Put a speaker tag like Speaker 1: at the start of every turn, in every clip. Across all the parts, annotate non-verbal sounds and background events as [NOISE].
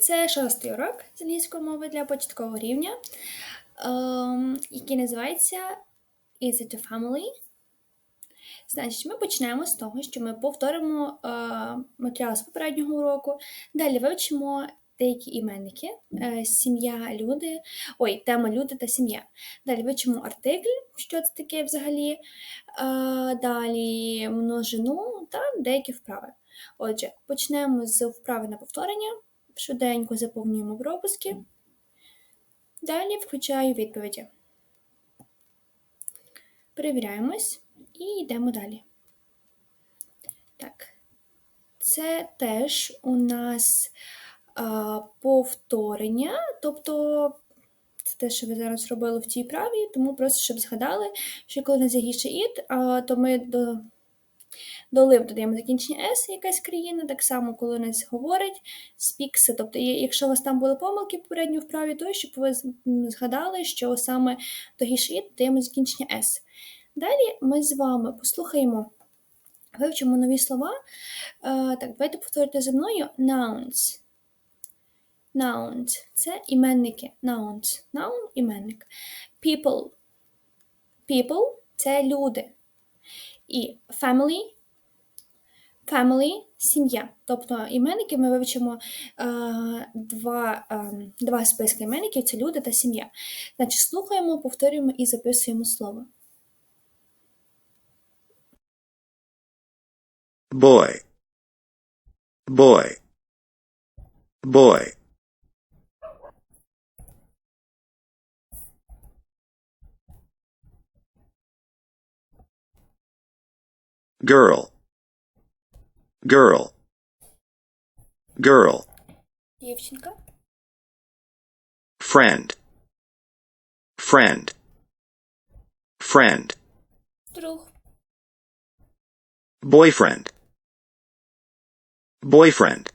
Speaker 1: Це шостий урок з англійської мови для початкового рівня, ем, який називається Is it a family? Значить, ми почнемо з того, що ми повторимо е, матеріал з попереднього уроку. Далі вивчимо деякі іменники, е, сім'я, люди, ой, тема люди та сім'я. Далі вивчимо артикль, що це таке взагалі. Е, далі множину та деякі вправи. Отже, почнемо з вправи на повторення. Швиденько заповнюємо пропуски. Далі включаю відповіді. Перевіряємось і йдемо далі. Так. Це теж у нас а, повторення, тобто це те, що ви зараз робили в цій праві, тому просто щоб згадали, що коли нас є гіше ід, а, то ми до до лив додаємо закінчення S, якась країна, так само, коли нас говорить speaks, тобто якщо у вас там були помилки попередньо вправі, то щоб ви згадали, що саме до гішит додаємо закінчення S. Далі ми з вами послухаємо, вивчимо нові слова. Е, так, давайте повторюйте за мною nouns. Nouns – це іменники. Nouns. Noun – іменник. People. People – це люди. І family family – сім'я. Тобто іменники ми вивчимо е, два, е, два списки іменників це люди та сім'я. Значить, слухаємо, повторюємо і записуємо слово.
Speaker 2: boy, boy, boy, girl, girl, girl,
Speaker 1: Дівчинка,
Speaker 2: friend, friend, friend,
Speaker 1: друг,
Speaker 2: boyfriend, boyfriend,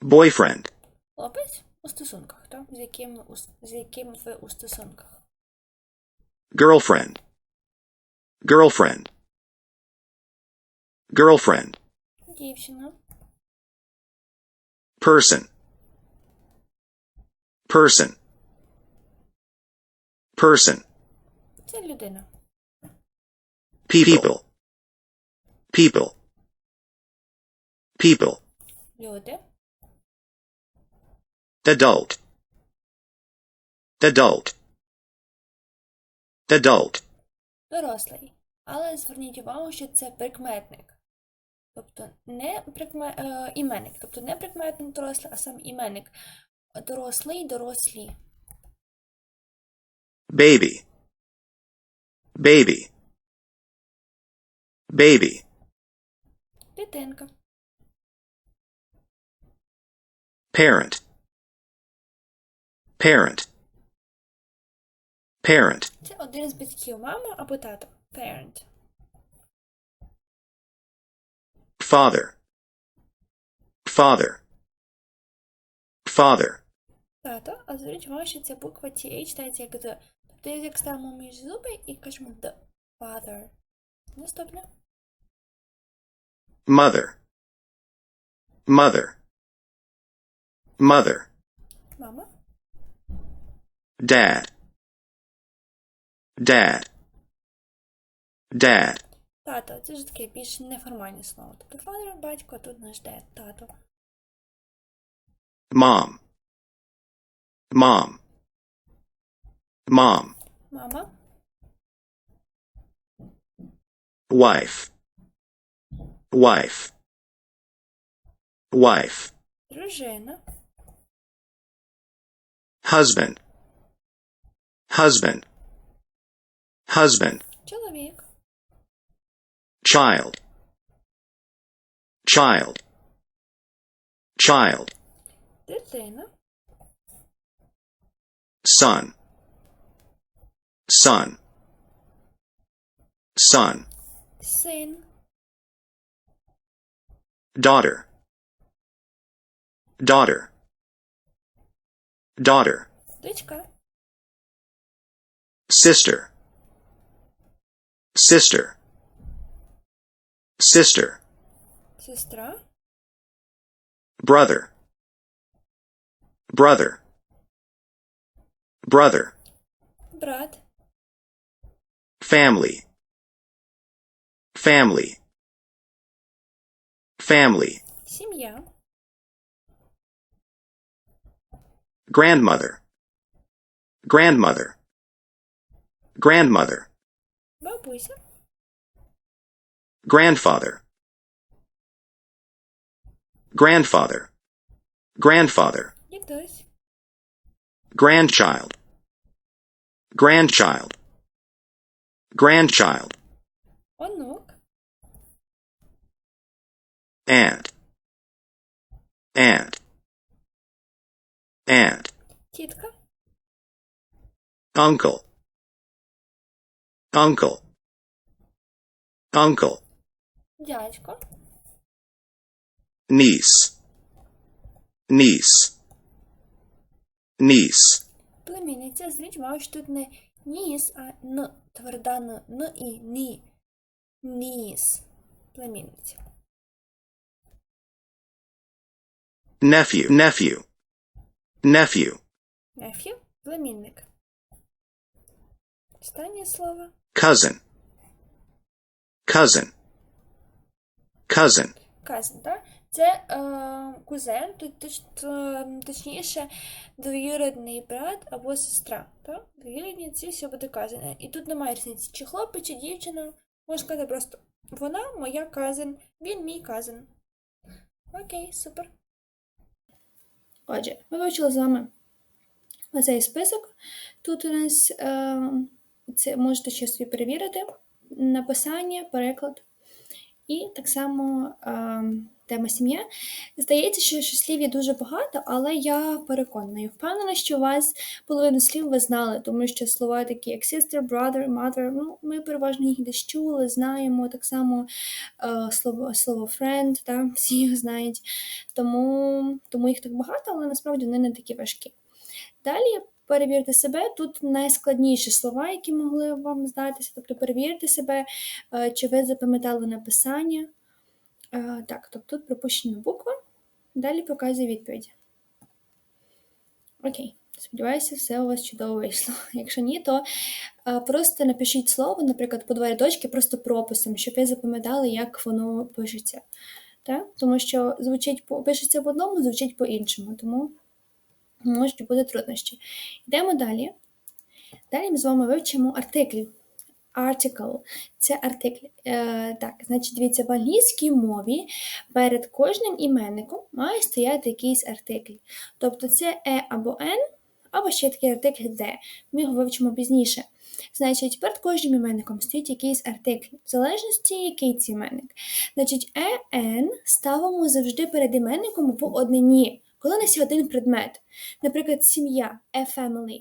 Speaker 2: boyfriend,
Speaker 1: хлопець у стосунках, так? З яким, у- з яким ви у стосунках.
Speaker 2: girlfriend, girlfriend, girlfriend,
Speaker 1: Дівчина,
Speaker 2: person, person, person,
Speaker 1: це людина.
Speaker 2: people, people, people,
Speaker 1: Люди,
Speaker 2: adult, adult, adult,
Speaker 1: дорослий. Але зверніть увагу, що це прикметник. Тобто не прикме... е, іменник. Тобто не прикметник дорослий, а сам іменник. Дорослий, дорослі.
Speaker 2: baby, baby, baby,
Speaker 1: Дитинка.
Speaker 2: parent, parent, parent,
Speaker 1: Це один з батьків, мама або тато. Parent.
Speaker 2: Father, father, father,
Speaker 1: Тато, а зверніть увагу, що ця буква TH читається як «д». Тобто як ставимо між зуби і кажемо «the father». Наступне.
Speaker 2: mother, mother, mother,
Speaker 1: Мама.
Speaker 2: dad, dad, dad,
Speaker 1: Тато. Це ж таке більш неформальне слово. Тобто father – батько, тут наш dad – тато.
Speaker 2: mom, mom, mom,
Speaker 1: Мама.
Speaker 2: wife, wife, wife,
Speaker 1: Дружина.
Speaker 2: husband, husband, husband,
Speaker 1: Чоловік.
Speaker 2: child, child, child,
Speaker 1: Дитина.
Speaker 2: son, son, son,
Speaker 1: Син.
Speaker 2: daughter, daughter, daughter,
Speaker 1: Дочка.
Speaker 2: sister, sister, sister,
Speaker 1: Сестра.
Speaker 2: brother, brother, brother,
Speaker 1: брат,
Speaker 2: family, family, family,
Speaker 1: сім'я,
Speaker 2: grandmother, grandmother, grandmother,
Speaker 1: бабуся,
Speaker 2: grandfather. Grandfather. Grandfather. Grandchild. Grandchild. Grandchild.
Speaker 1: Annak.
Speaker 2: aunt. Aunt. Aunt. Uncle. Uncle. Uncle.
Speaker 1: Дядько,
Speaker 2: niece, niece, niece,
Speaker 1: племінниця. Зверніть увагу, що тут не ніс, а н, тверда н, н і ні. Ніс. Племінниця.
Speaker 2: nephew, nephew, nephew,
Speaker 1: Неф'ю, племінник. Останнє слово.
Speaker 2: cousin, cousin, cousin,
Speaker 1: Казан, так? Це е, кузен, точ, точніше двоюрідний брат або сестра. Так? Двоюрідні ці все буде казан. І тут немає різниці, чи хлопець, чи дівчина. Можна сказати просто вона моя казан, він мій казан. Окей, супер. Отже, ми вивчили з вами оцей список. Тут у нас е, це можете ще собі перевірити. Написання, переклад. І так само е, тема сім'я. Здається, що, слів є дуже багато, але я переконана і впевнена, що у вас половину слів ви знали, тому що слова такі як sister, brother, mother, ну, ми переважно їх десь чули, знаємо. Так само е, слово, слово friend, та, [LAUGHS] всі їх знають. Тому, тому їх так багато, але насправді вони не такі важкі. Далі перевірте себе. Тут найскладніші слова, які могли вам здатися. Тобто перевірте себе, е, чи ви запам'ятали написання. Е, Так, тобто тут пропущена буква. Далі показує відповідь. Окей, сподіваюся, все у вас чудово вийшло. [LAUGHS] Якщо ні, то е, просто напишіть слово, наприклад, по два рядочки, просто прописом, щоб ви запам'ятали, як воно пишеться. Так? Тому що звучить по пишеться в одному, звучить по-іншому, тому можуть бути труднощі. Йдемо далі. Далі ми з вами вивчимо артиклі. Article – це артикль. Е, так, значить, дивіться, в англійській мові перед кожним іменником має стояти якийсь артикль. Тобто це е або n, або ще такий артикль де. Ми його вивчимо пізніше. Значить, перед кожним іменником стоїть якийсь артикль, в залежності, який це іменник. Значить, е, n ставимо завжди перед іменником в однині, коли у нас є один предмет. Наприклад, сім'я, a family.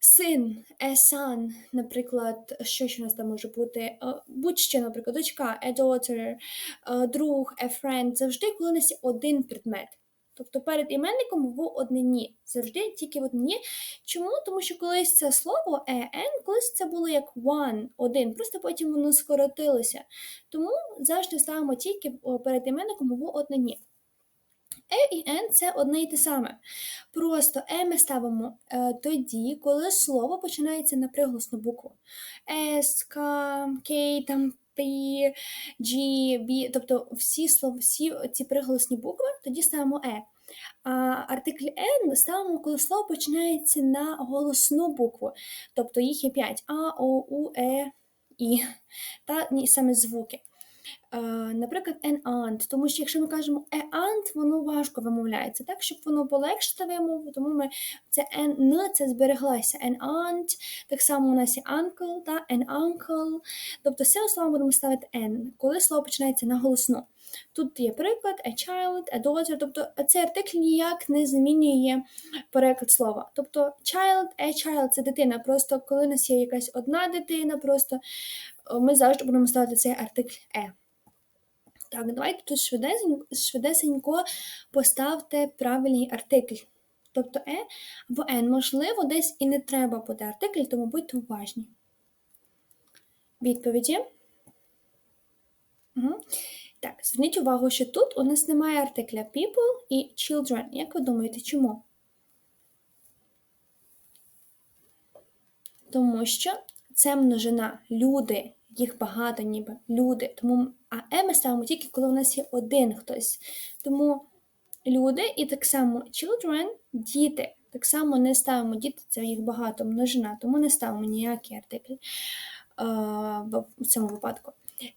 Speaker 1: Син, a son, наприклад, що ще у нас там може бути? Е, Будь-що, наприклад, дочка, a daughter, е, друг, a friend. Завжди, коли у нас є один предмет. Тобто перед іменником в однині. Завжди тільки в однині. Чому? Тому що колись це слово en, колись це було як one, один, просто потім воно скоротилося. Тому завжди ставимо тільки перед іменником в однині. Е і Н це одне і те саме. Просто Е ми ставимо е, тоді, коли слово починається на приголосну букву. С, К, К, там, П, G, B, тобто всі слова, всі ці приголосні букви, тоді ставимо Е. А артикль N ми ставимо, коли слово починається на голосну букву. Тобто їх є 5 А, О, У, Е, І. Та ні, саме звуки. Е, наприклад, an aunt, тому що якщо ми кажемо a aunt, воно важко вимовляється, так, щоб воно полегшити вимову, тому ми це n, це збереглася. An aunt, так само у нас є uncle, та, an uncle, тобто все слово будемо ставити n, коли слово починається на голосну. Тут є приклад a child, a daughter, тобто цей артикль ніяк не змінює переклад слова. Тобто child, a child – це дитина, просто коли у нас є якась одна дитина, просто ми завжди будемо ставити цей артикль е. Так, давайте тут швидесенько, швидесенько поставте правильний артикль. Тобто е або n. Можливо, десь і не треба буде артикль, тому будьте уважні. Відповіді. Угу. Так, зверніть увагу, що тут у нас немає артикля people і children. Як ви думаєте, чому? Тому що це множина люди, їх багато, ніби люди. Тому а е ми ставимо тільки, коли у нас є один хтось. Тому люди і так само children діти. Так само не ставимо діти, це їх багато множина, тому не ставимо ніякий артикль е, в цьому випадку.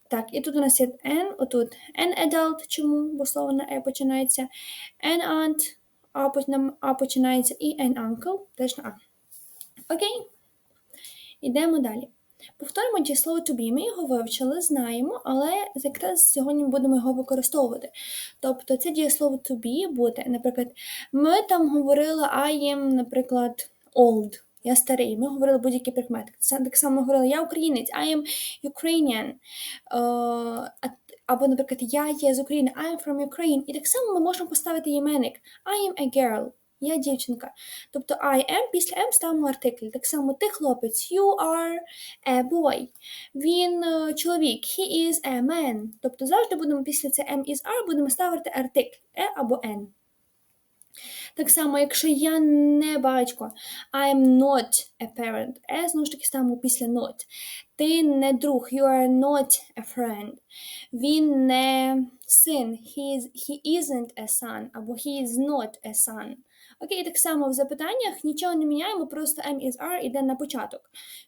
Speaker 1: Так, і тут у нас є an, отут an adult, чому? Бо слово на e починається, an aunt, а починається, і an uncle, теж на а. Окей. Ідемо далі. Повторимо дієслово to be. Ми його вивчили, знаємо, але якраз сьогодні будемо його використовувати. Тобто це дієслово to be буде, наприклад, ми там говорили I am, наприклад, old. Я старий. Ми говорили будь-які прикмети. Так само говорили я українець, I am Ukrainian. Е, або, наприклад, я є з України, I am from Ukraine. І так само ми можемо поставити іменник I am a girl. Я дівчинка. Тобто I am, після am ставимо артикль. Так само ти хлопець, you are a boy. Він е, чоловік, he is a man. Тобто завжди будемо після це am is are будемо ставити артикль e або n. Так само, якщо я не батько, I am not a parent. E знову ж таки ставимо після not. Ти не друг, you are not a friend. Він не син, he, is, he isn't a son, або he is not a son. Окей, так само в запитаннях нічого не міняємо, просто am is are іде на початок.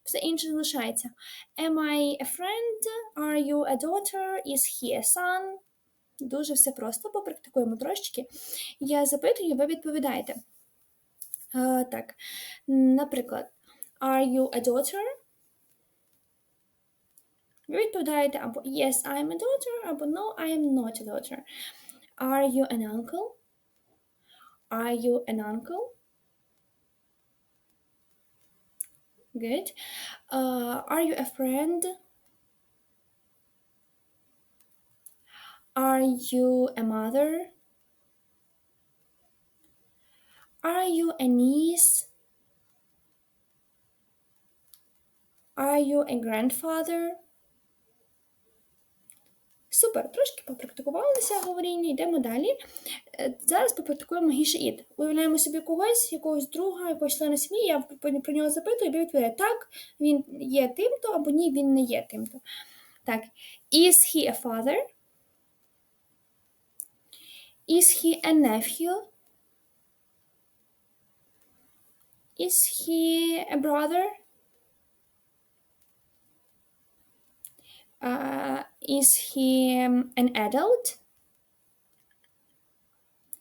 Speaker 1: Все інше залишається. Am I a friend? Are you a daughter? Is he a son? Дуже все просто, попрактикуємо трошечки. Я запитую, ви відповідаєте. Е, так, наприклад, Are you a daughter? Ви відповідаєте або Yes, I am a daughter, або No, I am not a daughter. Are you an uncle? Are you an uncle? Good. Uh, are you a friend? Are you a mother? Are you a niece? Are you a grandfather? Супер, трошки попрактикувалися говоріння, йдемо далі. Е, Зараз попрактикуємо it. Уявляємо собі когось, якогось друга, якогось члена сім'ї, я про нього запитую, і відповідає, так, він є тим-то, або ні, він не є тим-то. Так, is he a father? Is he a nephew? Is he a brother? Uh, is he um, an adult?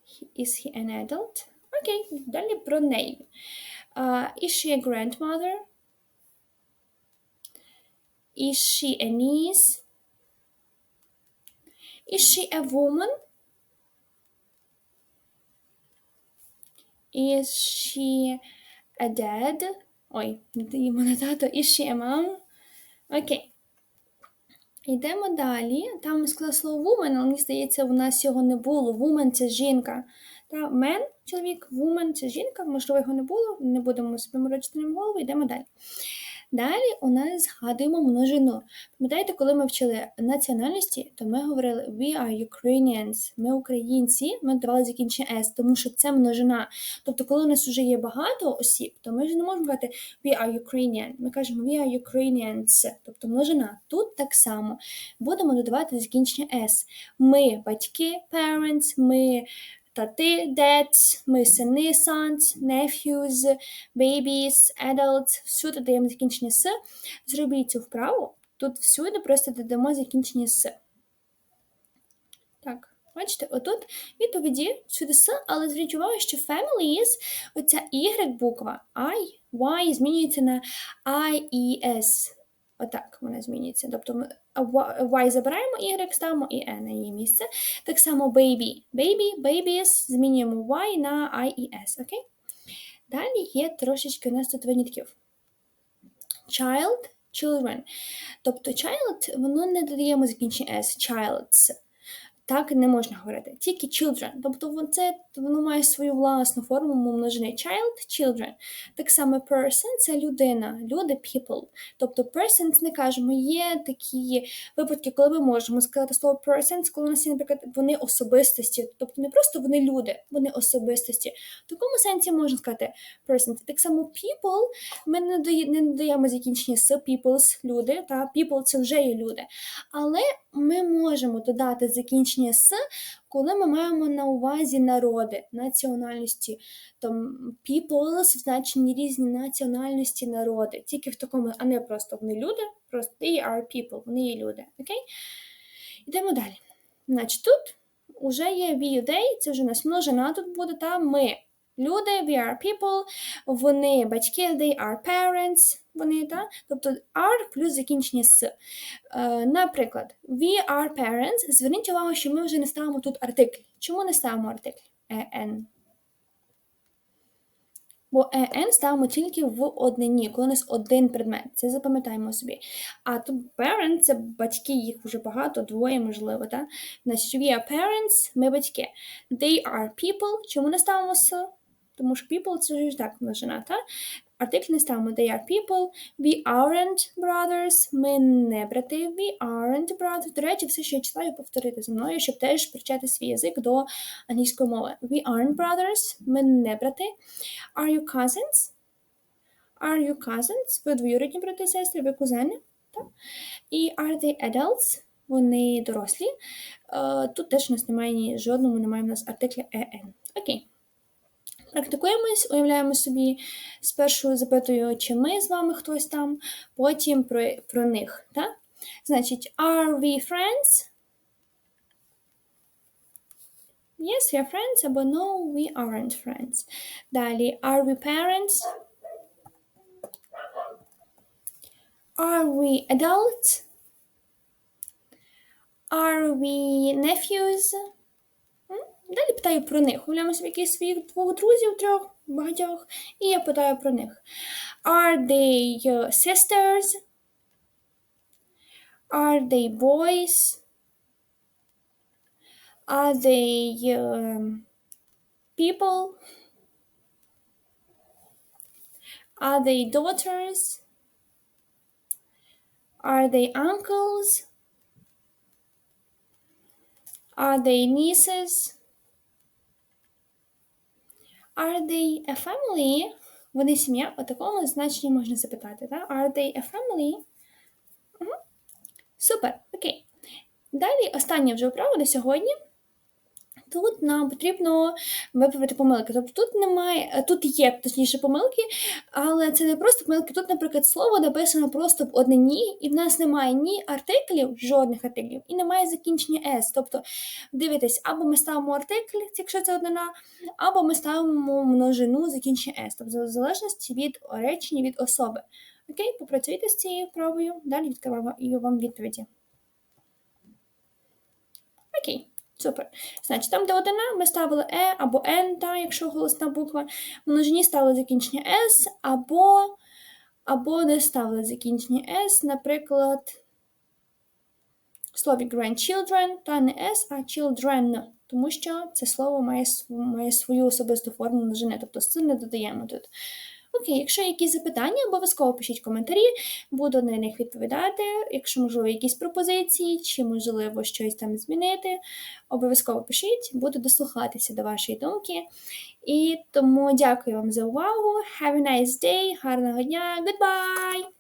Speaker 1: He- Is he an adult? Окей, далі про неї. Uh, is she a grandmother? Is she a niece? Is she a woman? Is she a dad? Ой, не даємо на тато. Is she a mom? Окей. Йдемо далі. Там ми сказали слово woman, але мені здається, у нас його не було. Woman – це жінка. Та man – чоловік, woman – це жінка. Можливо, його не було. Не будемо собі морочити ним голову. Йдемо далі. Далі у нас згадуємо множину. Пам'ятаєте, коли ми вчили національності, то ми говорили we are Ukrainians, ми українці, ми давали закінчення S, тому що це множина. Тобто, коли у нас вже є багато осіб, то ми вже не можемо казати we are Ukrainian, ми кажемо we are Ukrainians, тобто множина. Тут так само будемо додавати закінчення S. Ми батьки, parents, ми тати, dads, ми сини, sons, nephews, babies, adults, всюди даємо закінчення с. Зробіть цю вправу. Тут всюди просто додамо закінчення с. Так, бачите, отут відповіді всюди с, але зверніть увагу, що families, оця Y буква I, Y змінюється на I, E, S. Отак вона змінюється. Тобто Y забираємо, Y ставимо і E на її місце. Так само baby. Baby, babies, змінюємо Y на I і S, окей? Далі є трошечки у нас тут винятків. Child, children. Тобто child, воно не додаємо закінчення S, childs. Так не можна говорити. Тільки children. Тобто це воно має свою власну форму множини child, children. Так само person це людина, люди people. Тобто persons не кажемо, є такі випадки, коли ми можемо сказати слово persons, коли у нас є, наприклад, вони особистості. Тобто не просто вони люди, вони особистості. В такому сенсі можна сказати persons. Так само people ми не дає- не додаємо закінчення з peoples, люди, та people це вже є люди. Але ми можемо додати закінчення з, коли ми маємо на увазі народи, національності. Там peoples в значенні різні національності, народи. Тільки в такому, а не просто вони люди, просто they are people, вони є люди. Окей? Йдемо далі. Значить, тут вже є we, they, це вже нас множина тут буде, та ми. Люди, we are people, вони батьки, they are parents, вони, та? тобто are плюс закінчення з. Е, наприклад, we are parents. Зверніть увагу, що ми вже не ставимо тут артикль. Чому не ставимо артикль? en? Бо en ставимо тільки в однині, коли у нас один предмет. Це запам'ятаємо собі. А тут parents – це батьки, їх вже багато, двоє, можливо, так? Значить, we are parents, ми батьки. They are people. Чому не ставимо с? Тому що people це вже так множина, так? Артикль не ставимо they are people, we aren't brothers, ми не брати, we aren't brothers. До речі, все, що я читаю, повторити за мною, щоб теж привчати свій язик до англійської мови. We aren't brothers, ми не брати. Are you cousins? Are you cousins? Ви двоюрідні брати і сестри, ви кузени. Так? І are they adults? Вони дорослі. Е, Тут теж у нас немає ні жодному, немає у нас артикля en. Окей. Практикуємось, уявляємо собі, спершу запитую, чи ми з вами хтось там, потім про, про них. Так? Значить, are we friends? Yes, we are friends, або no, we aren't friends. Далі, are we parents? Are we adults? Are we nephews? Далі питаю про них. Уявляємо собі якихось своїх двох друзів, трьох, багатьох, і я питаю про них. Are they uh, sisters? Are they boys? Are they um, people? Are they daughters? Are they uncles? Are they nieces? Are they a family? Вони сім'я, у такому значенні можна запитати, так? Are they a family? Угу. Супер, окей. Далі остання вже вправа на сьогодні. Тут нам потрібно виправити помилки. Тобто тут немає, е, тут є точніше помилки, але це не просто помилки. Тут, наприклад, слово написано просто в однині, і в нас немає ні артиклів, жодних артиклів, і немає закінчення с. Тобто, дивитесь, або ми ставимо артикль, якщо це однина, або ми ставимо множину закінчення с. Тобто, в залежності від речення, від особи. Окей, попрацюйте з цією вправою, далі відкриваю вам відповіді. Окей. Супер. Значить, там, де одина, ми ставили е або н, та, якщо голосна буква. В множині ставили закінчення с, або, або не ставили закінчення с, наприклад, в слові grandchildren, та не s, а children, тому що це слово має, має свою особисту форму множини, тобто з не додаємо тут. Окей, якщо є якісь запитання, обов'язково пишіть коментарі, буду на них відповідати. Якщо, можливо, якісь пропозиції, чи можливо щось там змінити, обов'язково пишіть, буду дослухатися до вашої думки. І тому дякую вам за увагу. Have a nice day, гарного дня, goodbye!